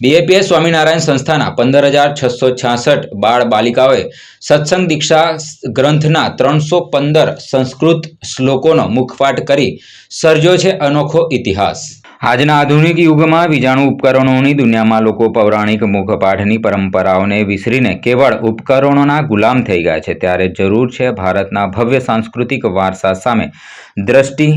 BAPS Swaminarayan સંસ્થાના પંદર હજાર છસો છાસઠ બાળ બાલિકાઓએ સત્સંગ દીક્ષા ગ્રંથના ત્રણસો પંદર સંસ્કૃત શ્લોકોનો મુખપાઠ કરી સર્જ્યો છે અનોખો ઇતિહાસ. આજના આધુનિક યુગમાં વીજાણુ ઉપકરણોની દુનિયામાં લોકો પૌરાણિક મુખપાઠની પરંપરાઓને વિસરીને કેવળ ઉપકરણોના ગુલામ થઈ ગયા છે. ત્યારે જરૂર છે ભારતના ભવ્ય સાંસ્કૃતિક વારસા સામે દ્રષ્ટિ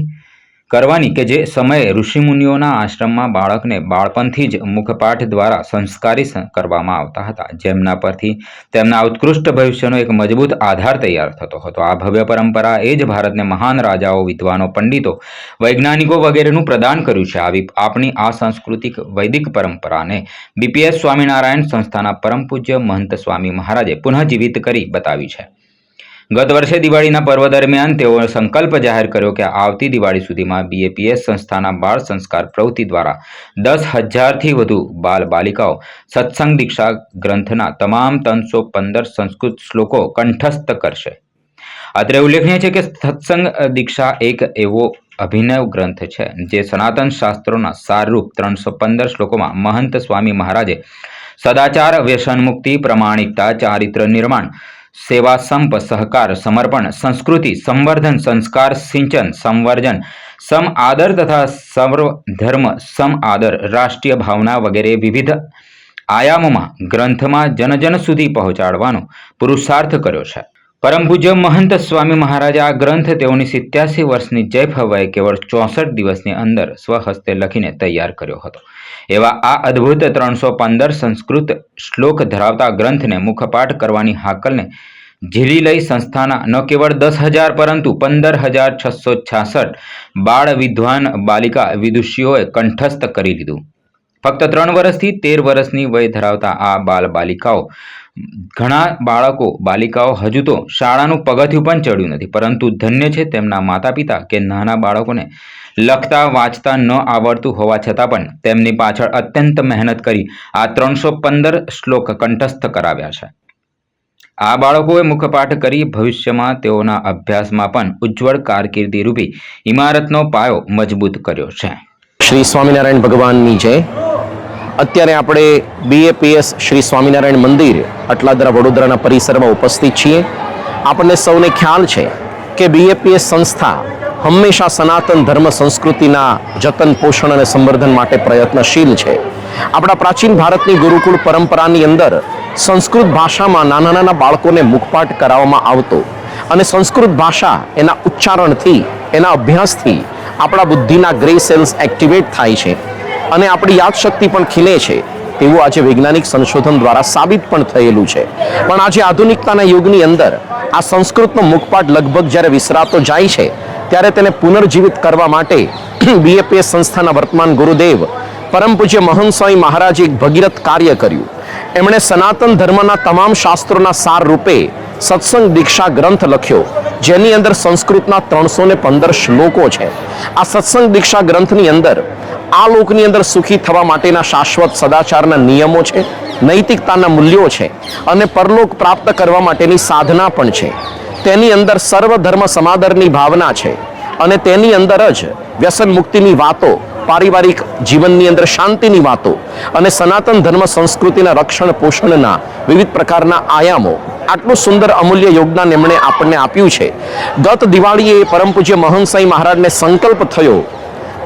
કરવાની કે જે સમયે ઋષિમુનિઓના આશ્રમમાં બાળકને બાળપણથી જ મુખપાઠ દ્વારા સંસ્કારી કરવામાં આવતા હતા. જેમના પરથી તેમના ઉત્કૃષ્ટ ભવિષ્યનો એક મજબૂત આધાર તૈયાર થતો હતો. આ ભવ્ય પરંપરા એ જ ભારતને મહાન રાજાઓ, વિદ્વાનો, પંડિતો, વૈજ્ઞાનિકો વગેરેનું પ્રદાન કર્યું છે. આવી આપણી આ સાંસ્કૃતિક વૈદિક પરંપરાને બીપીએસ સ્વામિનારાયણ સંસ્થાના પરમ પૂજ્ય મહંત સ્વામી મહારાજે પુનઃજીવિત કરી બતાવી છે. ગત વર્ષે દિવાળીના પર્વ દરમિયાન તેઓએ સંકલ્પ જાહેર કર્યો કે આવતી દિવાળી સુધીમાં બીએપીએસ સંસ્થાના બાળ સંસ્કાર પ્રવૃત્તિ દ્વારા દસ હજારથી વધુ બાલ બાલિકાઓ સત્સંગ દીક્ષા ગ્રંથના તમામ ત્રણસો પંદર સંસ્કૃત શ્લોકો કંઠસ્થ કરશે. અત્રે ઉલ્લેખનીય છે કે સત્સંગ દીક્ષા એક એવો અભિનવ ગ્રંથ છે જે સનાતન શાસ્ત્રોના સારરૂપ ત્રણસો પંદર શ્લોકોમાં મહંત સ્વામી મહારાજે સદાચાર વ્યસન મુક્તિ પ્રમાણિકતા ચારિત્ર નિર્માણ સેવા સંપ, સહકાર, સમર્પણ, સંસ્કૃતિ, સંવર્ધન, સંસ્કાર, સિંચન, સંવર્જન, સમ આદર તથા સર્વ ધર્મ, સમ આદર, રાષ્ટ્રીય ભાવના વગેરે વિવિધ આયામોમાં ગ્રંથમાં જનજન સુધી પહોંચાડવાનો પુરુષાર્થ કર્યો છે. પરમ પૂજ્ય મહંત સ્વામી મહારાજે આ ગ્રંથ તેઓની સિત્યાસી વર્ષની જય ફવાએ કેવળ ચોસઠ દિવસની અંદર સ્વહસ્તે લખીને તૈયાર કર્યો હતો. એવા આ અદ્ભુત ત્રણસો પંદર સંસ્કૃત શ્લોક ધરાવતા ગ્રંથને મુખપાઠ કરવાની હાકલને ઝીલી લઈ સંસ્થાના ન કેવળ દસ હજાર પરંતુ પંદર હજાર છસો છાસઠ બાળ વિદ્વાન બાલિકા વિદુષીઓએ કંઠસ્થ કરી લીધું. ફક્ત ત્રણ વર્ષથી તેર વર્ષની વય ધરાવતા આ બાલ બાલિકાઓ ઘણા બાળકો, બાલિકાઓ હજુ તો શાળાનું પગથિયું પણ ચડ્યું નથી. પરંતુ ધન્ય છે તેમના માતા પિતા કે નાના બાળકોને લખતા, વાંચતા ન આવડતું હોવા છતાં પણ તેમની પાછળ અત્યંત મહેનત કરી આ ત્રણસો પંદર શ્લોક કંઠસ્થ કરાવ્યા છે. આ બાળકોએ મુખપાઠ કરી ભવિષ્યમાં તેઓના અભ્યાસમાં પણ ઉજ્જવળ કારકિર્દી રૂપી ઇમારતનો પાયો મજબૂત કર્યો છે. શ્રી સ્વામિનારાયણ ભગવાનની જય. અત્યારે આપણે બીએપીએસ શ્રી સ્વામિનારાયણ મંદિર અટલાદરા વડોદરાના પરિસરમાં ઉપસ્થિત છીએ. આપણને સૌને ખ્યાલ છે કે બીએપીએસ સંસ્થા હંમેશા સનાતન ધર્મ સંસ્કૃતિના જતન, પોષણ અને સંવર્ધન માટે પ્રયત્નશીલ છે. આપણા પ્રાચીન ભારતની ગુરુકુળ પરંપરાની અંદર સંસ્કૃત ભાષામાં નાના નાના બાળકોને મુખપાઠ કરાવવામાં આવતો અને સંસ્કૃત ભાષા એના ઉચ્ચારણથી, એના અભ્યાસથી આપણા બુદ્ધિના ગ્રે સેલ્સ એક્ટિવેટ થાય છે. અને આપણી યાદશક્તિ પણ ખીલે છે, તેવું આજે વૈજ્ઞાનિક સંશોધન દ્વારા સાબિત પણ થયેલું છે. પણ આજે આધુનિકતાના યુગની અંદર આ સંસ્કૃતનો મુખપાઠ લગભગ જ્યારે વિસરાતો જાય છે, ત્યારે તેને પુનર્જીવિત કરવા માટે બીએપીએસ સંસ્થાના વર્તમાન ગુરુદેવ પરમ પૂજ્ય મહંત સ્વામી મહારાજે એક ભગીરથ કાર્ય કર્યું. એમણે સનાતન ધર્મના તમામ શાસ્ત્રોના સાર રૂપે સત્સંગ દીક્ષા ગ્રંથ લખ્યો, જેની અંદર સંસ્કૃતના ત્રણસો ને પંદર શ્લોકો છે. આ સત્સંગ દીક્ષા ગ્રંથની અંદર આ લોકની અંદર સુખી થવા માટેના શાશ્વત સદાચારના નિયમો છે, નૈતિકતાના મૂલ્યો છે અને પરલોક પ્રાપ્ત કરવા માટેની સાધના પણ છે. તેની અંદર સર્વ ધર્મ સમાદરની ભાવના છે અને તેની અંદર જ વ્યસન મુક્તિની વાતો, પારિવારિક જીવનની અંદર શાંતિની વાતો અને સનાતન ધર્મ સંસ્કૃતિના રક્ષણ પોષણના વિવિધ પ્રકારના આયામો આટલું સુંદર અમૂલ્ય યોગદાન એમણે આપણને આપ્યું છે. ગત દિવાળીએ પરમ પૂજ્ય મહંત સાંઈ મહારાજને સંકલ્પ થયો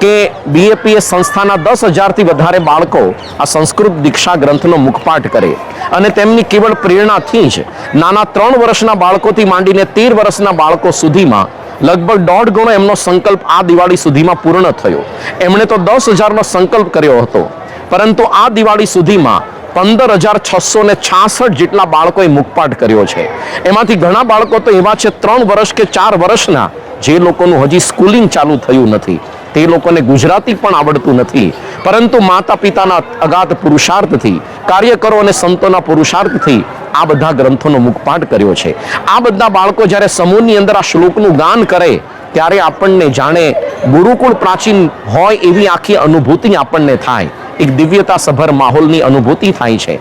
કે બીએપીએસ સંસ્થાના દસ હજારથી વધારે બાળકો આ સંસ્કૃત દીક્ષા ગ્રંથનો મુખપાઠ કરે. અને તેમની કેવળ પ્રેરણાથી જ નાના ત્રણ વર્ષના બાળકોથી માંડીને તેર વર્ષના બાળકો સુધીમાં લગભગ દોઢ ગણો એમનો સંકલ્પ આ દિવાળી સુધીમાં પૂર્ણ થયો. એમણે તો દસ હજારનો સંકલ્પ કર્યો હતો. પરંતુ આ દિવાળી સુધીમાં પંદર હજાર છસો ને છાસઠ જેટલા બાળકોએ મુખપાઠ કર્યો છે. એમાંથી ઘણા બાળકો તો એવા છે ત્રણ વર્ષ કે ચાર વર્ષના જે લોકોનું હજી સ્કૂલિંગ ચાલુ થયું નથી. તે લોકોને ગુજરાતી પણ આવડતું નથી. પરંતુ માતા પિતાના અગાધ પુરુષાર્થથી, કાર્યકરો અને સંતોના પુરુષાર્થથી આ બધા ગ્રંથોનો મુખપાઠ કર્યો છે. આ બધા બાળકો જ્યારે સમૂહની અંદર આ શ્લોકનું ગાન કરે, ત્યારે આપણને જાણે ગુરુકુળ પ્રાચીન હોય એવી આખી અનુભૂતિ આપણને થાય. એક દિવ્યતા સભર માહોલની અનુભૂતિ થાય છે.